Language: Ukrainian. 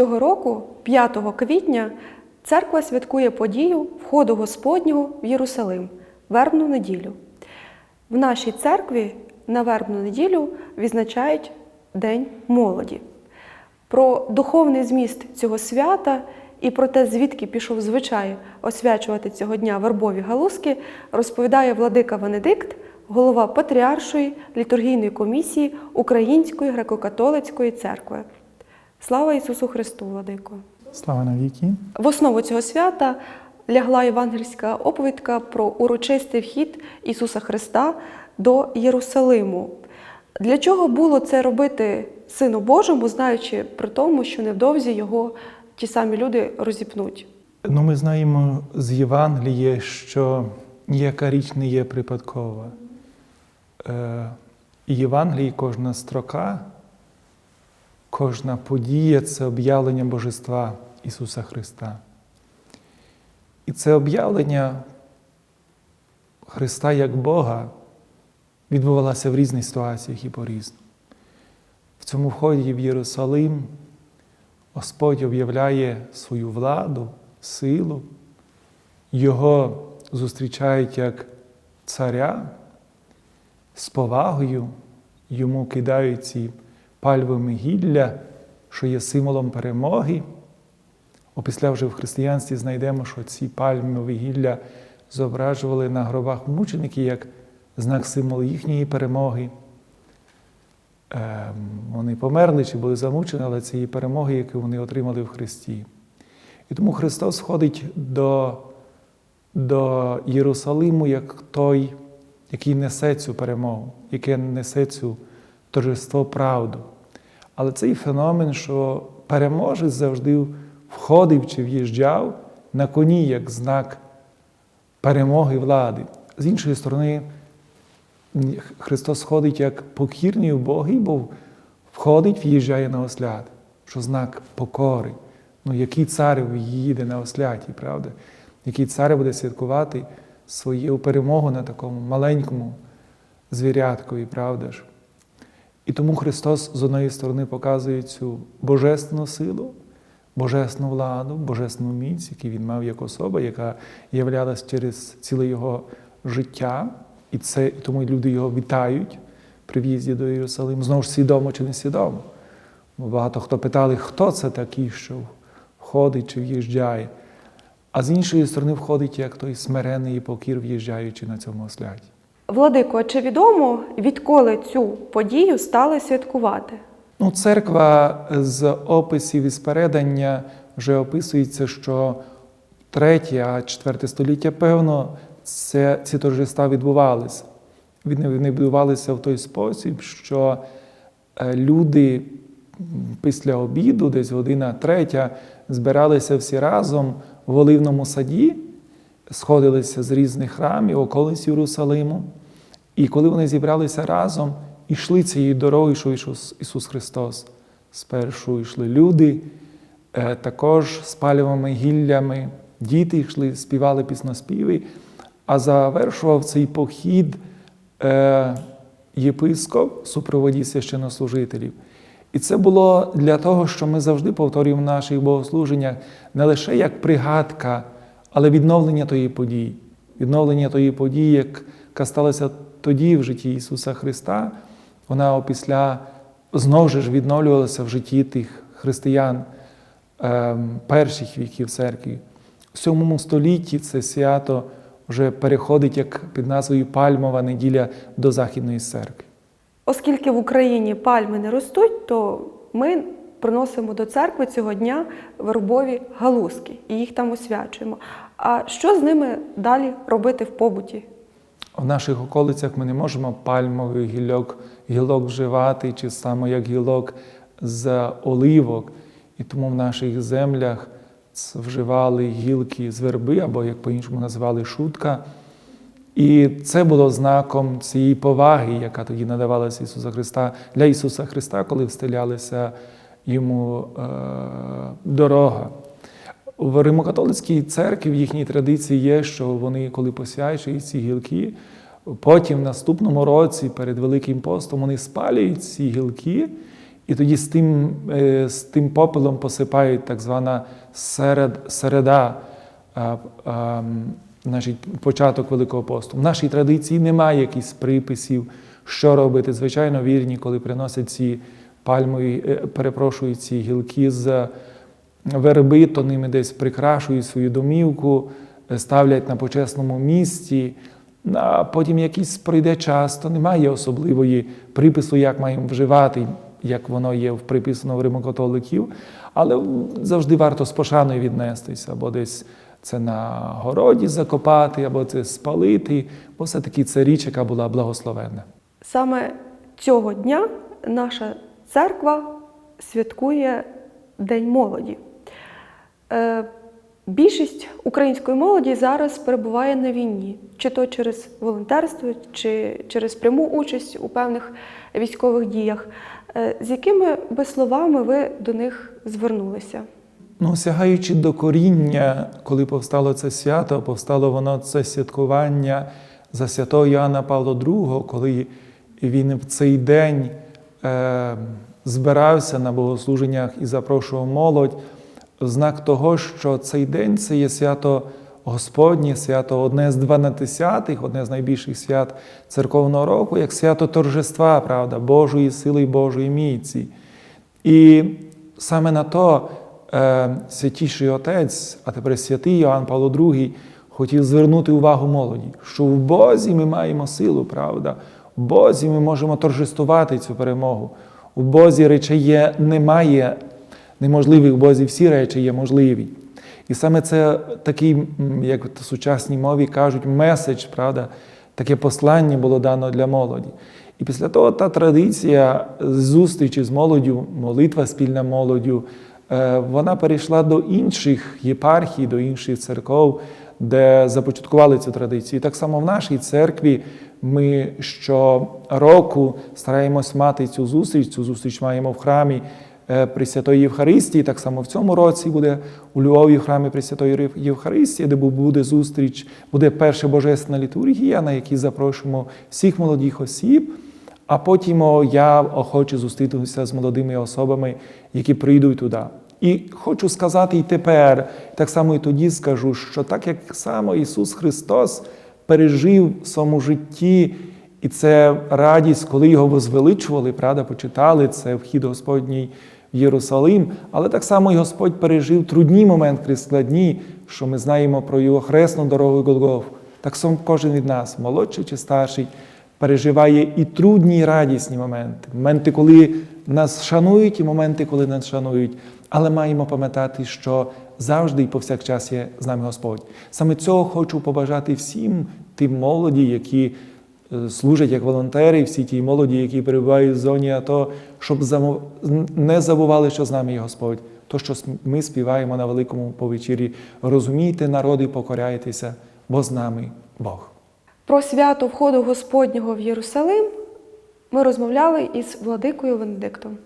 Цього року, 5 квітня, церква святкує подію входу Господнього в Єрусалим вербну неділю. В нашій церкві на вербну неділю відзначають День молоді. Про духовний зміст цього свята і про те, звідки пішов звичай освячувати цього дня вербові галузки, розповідає владика Венедикт, голова Патріаршої літургійної комісії Української греко-католицької церкви. Слава Ісусу Христу, владико! Слава навіки. В основу цього свята лягла євангельська оповідка про урочистий вхід Ісуса Христа до Єрусалиму. Для чого було це робити Сину Божому, знаючи про тому, що невдовзі його ті самі люди розіпнуть? Ну, ми знаємо з Євангелія, що ніяка річ не є припадкова. Е, Євангелії кожна строка, кожна подія це об'явлення Божества Ісуса Христа. І це об'явлення Христа як Бога відбувалося в різних ситуаціях і по-різному. В цьому вході в Єрусалим Господь об'являє свою владу, силу, Його зустрічають як царя з повагою, йому кидають ці пальвами гілля, що є символом перемоги. Опісля вже в християнстві знайдемо, що ці пальмові гілля зображували на гробах мучеників як знак символ їхньої перемоги. Ем, Вони померли чи були замучені, але це є перемоги, які вони отримали в Христі. І тому Христос ходить до, до Єрусалиму як той, який несе цю перемогу, який несе цю торжество правду. Але цей феномен, що переможець завжди входив чи в'їжджав на коні як знак перемоги влади. З іншої сторони, Христос ходить як покірний убогий, бо входить, в'їжджає на осляд, що знак покори. Ну, який цар їде на осляті, правда? Який цар буде святкувати свою перемогу на такому маленькому звіряткові, правда ж? І тому Христос з однієї сторони показує цю божественну силу, божественну владу, божественну міць, яку він мав як особа, яка являлась через ціле його життя. І це і тому люди його вітають при в'їзді до Єрусалиму, знову ж свідомо чи не свідомо. Багато хто питали, хто це такий, що входить чи в'їжджає. А з іншої сторони входить як той смирений і покір, в'їжджаючи на цьому осляді. Владико, а чи відомо, відколи цю подію стали святкувати? Ну, церква з описів і спередання вже описується, що третє, а четверте століття, певно, це, ці торжества відбувалися. Вони відбувалися в той спосіб, що е, люди після обіду, десь година третя, збиралися всі разом в оливному саді, сходилися з різних храмів, околиць Єрусалиму. І коли вони зібралися разом, ішли цією дорогою, що Ісус, Христос. Спершу йшли люди, е, також з палівими гіллями, діти йшли, співали пісноспіви, а завершував цей похід е, єпископ в супроводі священнослужителів. І це було для того, що ми завжди повторюємо в наших богослуженнях не лише як пригадка, але відновлення тої події, відновлення тої події, яка сталася тоді в житті Ісуса Христа, вона опісля знову ж відновлювалася в житті тих християн ем, перших віків церкви. У сьомому столітті це свято вже переходить як під назвою Пальмова неділя до Західної церкви. Оскільки в Україні пальми не ростуть, то ми приносимо до церкви цього дня вербові галузки і їх там освячуємо. А що з ними далі робити в побуті? В наших околицях ми не можемо пальмових гілок, гілок вживати, чи саме як гілок з оливок. І тому в наших землях вживали гілки з верби, або, як по-іншому називали шутка. І це було знаком цієї поваги, яка тоді надавалася Ісуса Христа для Ісуса Христа, коли встелялася йому е, дорога. В Римокатолицькій церкві в їхній традиції є, що вони, коли посвячують ці гілки, потім в наступному році перед Великим постом вони спалюють ці гілки І тоді з тим, е, з тим попелом посипають так звана серед, середа, а, а, значить, початок Великого посту. В нашій традиції немає якихось приписів, що робити. Звичайно, вірні, коли приносять ці пальмові, е, перепрошую, ці гілки з верби, то ними десь прикрашують свою домівку, е, ставлять на почесному місці. А потім якийсь пройде час, то немає особливої припису, як маємо вживати, як воно є приписано в римокатоликів. Але завжди варто з пошаною віднестися, або десь це на городі закопати, або це спалити, бо все-таки це річ, яка була благословенна. Саме цього дня наша церква святкує День молоді. Е, Більшість української молоді зараз перебуває на війні, чи то через волонтерство, чи через пряму участь у певних військових діях. Е, З якими би словами ви до них звернулися? Ну, сягаючи до коріння, коли повстало це свято, повстало воно це святкування за святого Іоанна Павла II, коли він в цей день е, збирався на богослуженнях і запрошував молодь, знак того, що цей день це є свято Господнє, свято одне з дванадцятих, одне з найбільших свят церковного року, як свято торжества, правда, Божої сили і Божої міці. І саме на то е, святіший отець, а тепер святий Йоанн Павло II, хотів звернути увагу молоді, що в Бозі ми маємо силу, правда. В Бозі ми можемо торжествувати цю перемогу. У Бозі речей є, немає неможливих, в Бозі всі речі є можливі. І саме це такий, як в сучасній мові кажуть, меседж, правда, таке послання було дано для молоді. І після того та традиція зустрічі з молоддю, молитва спільна молоддю, е, вона перейшла до інших єпархій, до інших церков, де започаткували цю традицію. І так само в нашій церкві ми щороку стараємось мати цю зустріч. Цю зустріч маємо в храмі Пресвятої Євхаристії. Так само в цьому році буде у Львові в храмі Пресвятої Євхаристії, де буде зустріч, буде перша божественна літургія, на якій запрошуємо всіх молодих осіб. А потім я хочу зустрітися з молодими особами, які прийдуть туди. І хочу сказати і тепер, так само і тоді скажу, що так як само Ісус Христос пережив в своєму житті, і це радість, коли його возвеличували, правда, почитали це вхід Господній Єрусалим, але так само і Господь пережив трудні моменти, складні, що ми знаємо про його хресну дорогу Голгоф. Так само кожен від нас, молодший чи старший, переживає і трудні, і радісні моменти. Моменти, коли нас шанують, і моменти, коли нас шанують. Але маємо пам'ятати, що завжди і повсякчас є з нами Господь. Саме цього хочу побажати всім тим молоді, які служать як волонтери, всі ті молоді, які перебувають в зоні АТО, щоб не забували, що з нами є Господь. То, що ми співаємо на великому повечірі, розумійте, народи, покоряйтеся, бо з нами Бог. Про свято входу Господнього в Єрусалим ми розмовляли із владикою Венедиктом.